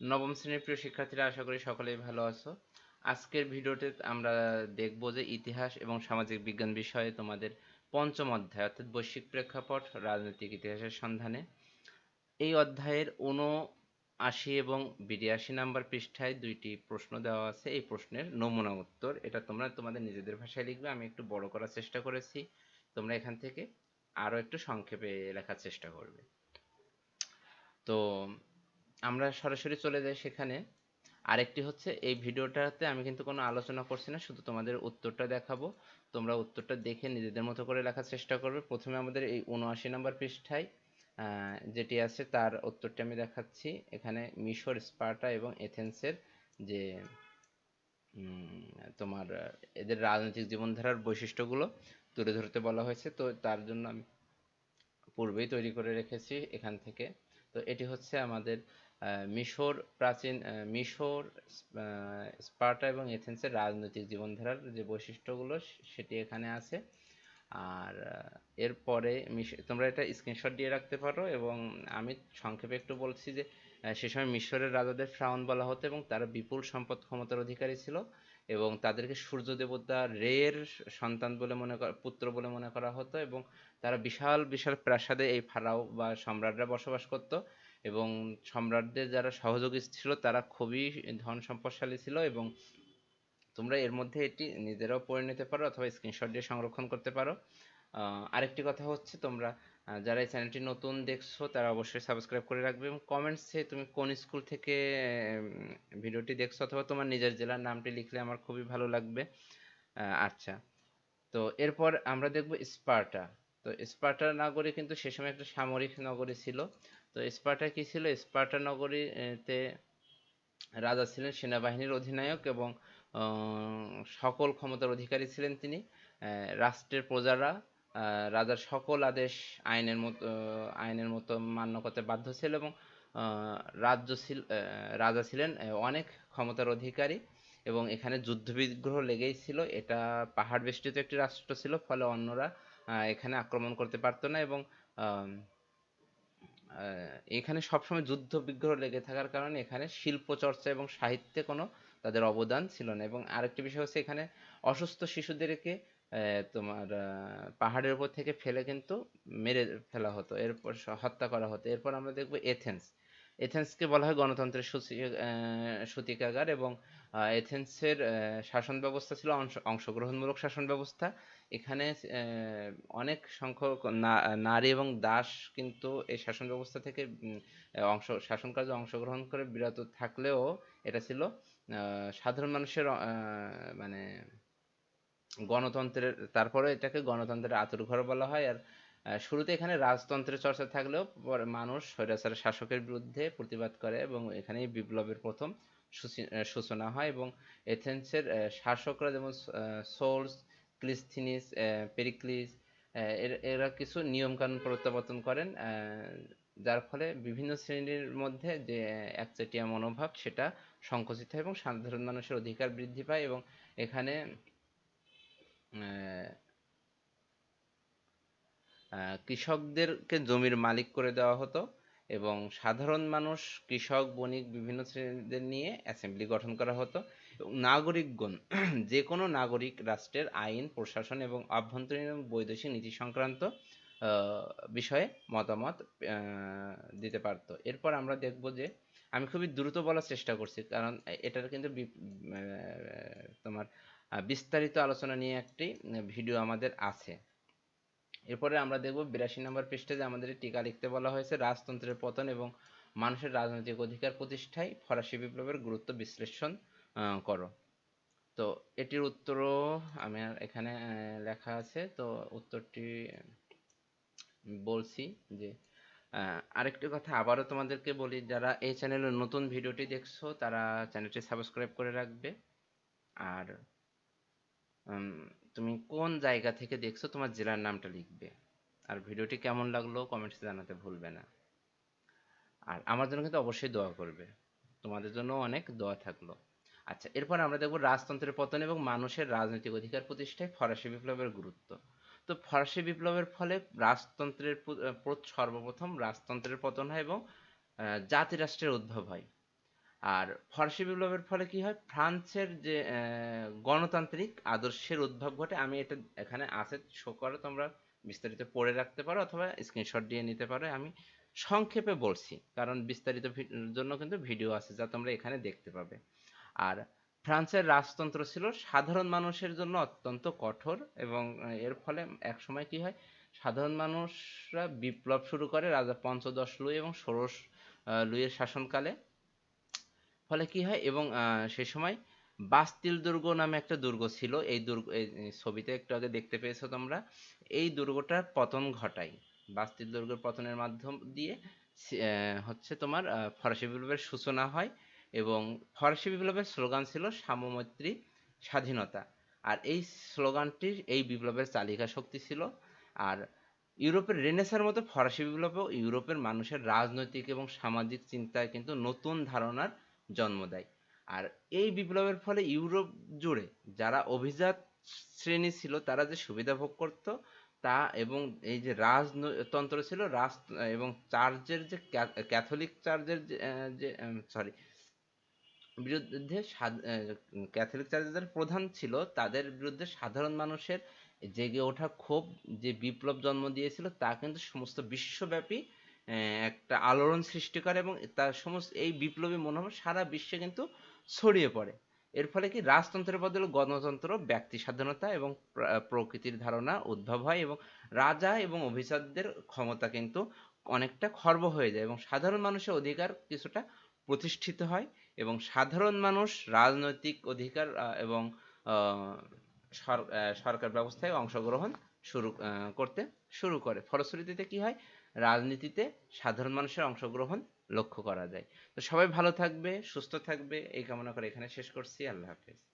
নবম শ্রেণির প্রিয় শিক্ষার্থীরা, আশা করি সকলেই ভালো আছো। আজকের ভিডিওতে আমরা দেখব যে ইতিহাস এবং সামাজিক বিজ্ঞান বিষয়ে তোমাদের পঞ্চম অধ্যায়, অর্থাৎ বৈশ্বিক প্রেক্ষাপট, রাজনৈতিক ইতিহাসের সন্ধানে। এই অধ্যায়ের উনআশি এবং বিরাশি নাম্বার পৃষ্ঠায় দুইটি প্রশ্ন দেওয়া আছে। এই প্রশ্নের নমুনা উত্তর, এটা তোমরা তোমাদের নিজেদের ভাষায় লিখবে, আমি একটু বড় করার চেষ্টা করেছি। তোমরা এখান থেকে আরও একটু সংক্ষেপে লেখার চেষ্টা করবে। তো আমরা সরাসরি চলে যাই সেখানে। আরেকটি হচ্ছে, এই ভিডিওটাতে আমি কিন্তু কোনো আলোচনা করছি না, শুধু তোমাদের উত্তরটা দেখাবো। তোমরা উত্তরটা দেখে নিজেদের মতো করে লেখার চেষ্টা করবে। প্রথমে আমাদের এই উনআশি নম্বর পৃষ্ঠায় যেটি আছে, তার উত্তরটি আমি দেখাচ্ছি। এখানে মিশর, স্পার্টা এবং এথেন্সের যে তোমার, এদের রাজনৈতিক জীবনধারার বৈশিষ্ট্যগুলো তুলে ধরতে বলা হয়েছে। তো তার জন্য আমি পূর্বেই তৈরি করে রেখেছি এখান থেকে। তো এটি হচ্ছে আমাদের মিশর প্রাচীন মিশর স্পার্টা এবং এথেন্সের রাজনৈতিক জীবনধারার যে বৈশিষ্ট্যগুলো সেটি এখানে আছে। আর এরপরে তোমরা এটা স্ক্রিনশট দিয়ে রাখতে পারো এবং আমি সংক্ষেপে একটু বলছি যে সে সময় মিশরের রাজাদের ফ্রাউন বলা হতো এবং তারা বিপুল সম্পদ ক্ষমতার অধিকারী ছিল এবং তাদেরকে সূর্য দেবতা রের সন্তান বলে মনে করা পুত্র বলে মনে করা হতো এবং তারা বিশাল বিশাল প্রাসাদে এই ফারাও বা সম্রাটরা বসবাস করত। এবং সম্রাটদের যারা সহযোগী ছিল, তারা খুবই ধন সম্পদশালী ছিল এবং তোমরা এর মধ্যে এটি নিজেরাও পড়ে নিতে পারো অথবা স্ক্রিনশট দিয়ে সংরক্ষণ করতে পারো। আরেকটি কথা হচ্ছে, তোমরা যারা এই চ্যানেলটি নতুন দেখছ, তারা অবশ্যই সাবস্ক্রাইব করে রাখবে এবং কমেন্টসে তুমি কোন স্কুল থেকে ভিডিওটি দেখছ অথবা তোমার নিজের জেলার নামটি লিখলে আমার খুবই ভালো লাগবে। আচ্ছা। তো এরপর আমরা দেখব স্পার্টা। তো স্পার্টা নগরী কিন্তু সে সময় একটা সামরিক নগরী ছিল। তো স্পার্টা কি ছিল? স্পার্টা নগরীতে রাজা ছিলেন সেনাবাহিনীর অধিনায়ক এবং সকল ক্ষমতার অধিকারী ছিলেন তিনি। রাষ্ট্রের প্রজারা রাজার সকল আদেশ আইনের মতো আইনের মতো মান্য করতে বাধ্য ছিল এবং রাজ্য ছিল রাজা ছিলেন অনেক ক্ষমতার অধিকারী এবং এখানে যুদ্ধবিগ্রহ লেগেই ছিল। এটা পাহাড় বেষ্টিত একটি রাষ্ট্র ছিল, ফলে অন্যরা এখানে আক্রমণ করতে পারতো না এবং এখানে সবসময় যুদ্ধ বিগ্রহ লেগে থাকার কারণে এখানে শিল্প চর্চা এবং সাহিত্যে কোনো তাদের অবদান ছিল না। এবং আরেকটি বিষয় হচ্ছে এখানে অসুস্থ শিশুদেরকে তোমার পাহাড়ের উপর থেকে ফেলে কিন্তু মেরে ফেলা হতো, এরপর হত্যা করা হতো। এরপর আমরা দেখব এথেন্স। এথেন্সকে বলা হয় গণতন্ত্রের সূতিকাগার এবং এথেন্সের শাসন ব্যবস্থা ছিল অংশগ্রহণমূলক শাসন ব্যবস্থা। এখানে অনেক সংখ্যক নারী এবং দাস কিন্তু এই শাসন ব্যবস্থা থেকে অংশ, শাসন কার্যে অংশগ্রহণ করে বিরত থাকলেও এটা ছিল সাধারণ মানুষের মানে গণতন্ত্রের, তারপরে এটাকে গণতন্ত্রের আতুরঘর বলা হয়। আর শুরুতে এখানে রাজতন্ত্রের চর্চা থাকলেও পরে মানুষ স্বৈরাচার শাসকের বিরুদ্ধে প্রতিবাদ করে এবং এখানেই বিপ্লবের প্রথম সূচনা হয় এবং এথেন্সের শাসকরা যেমন সোলস ক্লিস্থিনিস পেরিক্লিস এরা কিছু নিয়মকানুন প্রত্যাবর্তন করেন যার ফলে বিভিন্ন শ্রেণির মধ্যে যে একচেটিয়া মনোভাব সেটা সংকুচিত হয় এবং সাধারণ মানুষের অধিকার বৃদ্ধি পায় এবং এখানে কৃষকদেরকে জমির মালিক করে দেওয়া হতো। এবং সাধারণ মানুষ, কৃষক, বণিক বিভিন্ন শ্রেণীদের নিয়ে অ্যাসেম্বলি গঠন করা হতো। নাগরিকগণ যে কোনো নাগরিক, রাষ্ট্রের আইন, প্রশাসন এবং আভ্যন্তরীণ এবং বৈদেশিক নীতি সংক্রান্ত বিষয়ে মতামত দিতে পারতো। এরপর আমরা দেখব যে, আমি খুবই দ্রুত বলার চেষ্টা করছি, কারণ এটার কিন্তু তোমার বিস্তারিত আলোচনা নিয়ে একটি ভিডিও আমাদের আছে। এরপরে আমরা দেখব বিরাশি নম্বর পৃষ্ঠে যে আমাদের টিকা লিখতে বলা হয়েছে রাজতন্ত্রের পতন এবং মানুষের রাজনৈতিক অধিকার প্রতিষ্ঠায় ফরাসি বিপ্লবের গুরুত্ব বিশ্লেষণ করো। তো এটির উত্তরও আমি এখানে লেখা আছে। তো উত্তরটি বলছি যে আরেকটি কথা আবারও তোমাদেরকে বলি, যারা এই চ্যানেলের নতুন ভিডিওটি দেখছ, তারা চ্যানেলটি সাবস্ক্রাইব করে রাখবে। আর তুমি কোন জায়গা থেকে দেখছ তোমার জেলার নামটা লিখবে। আর ভিডিওটি কেমন লাগল কমেন্টসে জানাতে ভুলবে না। আর আমার জন্য কিন্তু অবশ্যই দোয়া করবে। তোমাদের জন্য অনেক দোয়া থাকল। আচ্ছা এরপর আমরা দেখব রাজতন্ত্রের পতন এবং মানুষের রাজনৈতিক অধিকার প্রতিষ্ঠায় ফরাসি বিপ্লবের গুরুত্ব। তো ফরাসি বিপ্লবের ফলে রাজতন্ত্রের সর্বপ্রথম রাজতন্ত্রের পতন হয় এবং জাতি রাষ্ট্রের উদ্ভব হয়। আর ফরাসি বিপ্লবের ফলে কি হয়? ফ্রান্সের যে গণতান্ত্রিক আদর্শের উদ্ভব ঘটে, আমি এটা এখানে আছে শো করো, তোমরা বিস্তারিত পড়ে রাখতে পারো অথবা স্ক্রিনশট দিয়ে নিতে পারো। আমি সংক্ষেপে বলছি, কারণ বিস্তারিত জন্য কিন্তু ভিডিও আছে যা তোমরা এখানে দেখতে পাবে। আর ফ্রান্সের রাজতন্ত্র ছিল সাধারণ মানুষের জন্য অত্যন্ত কঠোর এবং এর ফলে একসময় কি হয়? সাধারণ মানুষরা বিপ্লব শুরু করে রাজা পঞ্চদশ লুই এবং ষোড়শ লুইয়ের শাসনকালে। ফলে কি হয়? এবং সে সময় বাস্তিল দুর্গ নামে একটা দুর্গ ছিল। এই দুর্গ ছবিতে একটু আগে দেখতে পেয়েছ তোমরা। এই দুর্গটার পতন ঘটায়। বাস্তিল দুর্গের পতনের মাধ্যম দিয়ে হচ্ছে তোমার ফরাসি বিপ্লবের সূচনা হয় এবং ফরাসি বিপ্লবের স্লোগান ছিল সাম্যমৈত্রী স্বাধীনতা। আর এই স্লোগানটির, এই বিপ্লবের চালিকা শক্তি ছিল। আর ইউরোপের রেনেসার মতো ফরাসি বিপ্লবেও ইউরোপের মানুষের রাজনৈতিক এবং সামাজিক চিন্তায় কিন্তু নতুন ধারণার জন্ম দেয়। আর এই বিপ্লবের ফলে ইউরোপ জুড়ে যারা অভিজাত শ্রেণি ছিল, তারা যে সুবিধা ভোগ করত, তা এবং এই যে রাজতন্ত্র ছিল, রাজ এবং চার্চের যে ক্যাথলিক চার্চের যে সরি বিরুদ্ধে ক্যাথলিক চার্চের প্রধান ছিল, তাদের বিরুদ্ধে সাধারণ মানুষের জেগে ওঠা ক্ষোভ, যে বিপ্লব জন্ম দিয়েছিল, তা কিন্তু সমস্ত বিশ্বব্যাপী একটা আলোড়ন সৃষ্টি করে এবং তার সমস্ত এই বিপ্লবী মনোভাব সারা বিশ্বে কিন্তু ছড়িয়ে পড়ে। এর ফলে কি রাজতন্ত্রের বদলে গণতন্ত্র, ব্যক্তি স্বাধীনতা এবং প্রকৃতির ধারণা উদ্ভব হয় এবং রাজা এবং অভিজাতদের ক্ষমতা কিন্তু অনেকটা খর্ব হয়ে যায় এবং সাধারণ মানুষের অধিকার কিছুটা প্রতিষ্ঠিত হয় এবং সাধারণ মানুষ রাজনৈতিক অধিকার এবং সরকার ব্যবস্থায় অংশগ্রহণ শুরু করতে শুরু করে। ফলশ্রুতিতে কি হয়? রাজনীতিতে সাধারণ মানুষের অংশগ্রহণ লক্ষ্য করা যায়। তো সবাই ভালো থাকবে, সুস্থ থাকবে, এই কামনা করে এখানে শেষ করছি। আল্লাহ হাফেজ।